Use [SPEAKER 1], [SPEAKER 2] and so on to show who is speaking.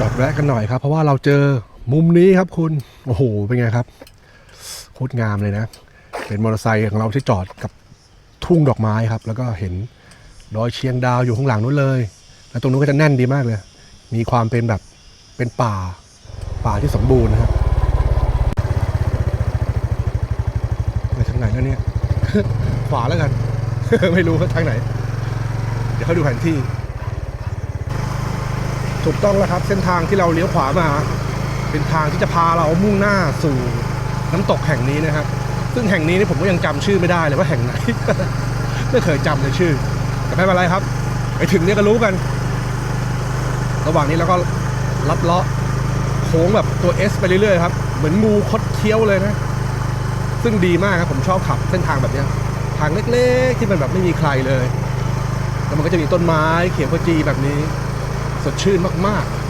[SPEAKER 1] จอดแวะกันหน่อยครับ เพราะว่าเราเจอมุมนี้ครับคุณ โอ้โห เป็นไงครับโคตรงามเลยนะ เป็นมอเตอร์ไซค์ของเราที่จอดกับทุ่งดอกไม้ครับ แล้วก็เห็นดอยเชียงดาวอยู่ข้างหลังนู้นเลย แล้วตรงนู้นก็จะแน่นดีมากเลย มีความเป็นแบบเป็นป่าป่าที่สมบูรณ์นะครับไปทางไหนแล้วเนี่ยขวาแล้วกัน ไม่รู้ว่าทางไหน เดี๋ยวเขาดูแผนที่ ถูกต้องแล้วครับ เส้นทางที่เราเลี้ยวขวามา เป็นทางที่จะพาเรามุ่งหน้าสู่น้ำตกแห่งนี้นะครับ ซึ่งแห่งนี้นี่ผมก็ยังจำชื่อไม่ได้เลยว่าแห่งไหนไม่เคยจำเลยชื่อ แต่ไม่เป็นไรครับ ไปถึงเนี่ยก็รู้กัน ระหว่างนี้เราก็ลัดเลาะโค้งแบบตัว S ไปเรื่อยๆครับ เหมือนงูคดเคี้ยวเลยนะ ซึ่งดีมากครับผมชอบขับเส้นทางแบบนี้ทางเล็กๆ ที่มันแบบไม่มีใครเลย แล้วมันก็จะมีต้นไม้เขียวขจีแบบนี้ สดชื่นมากๆ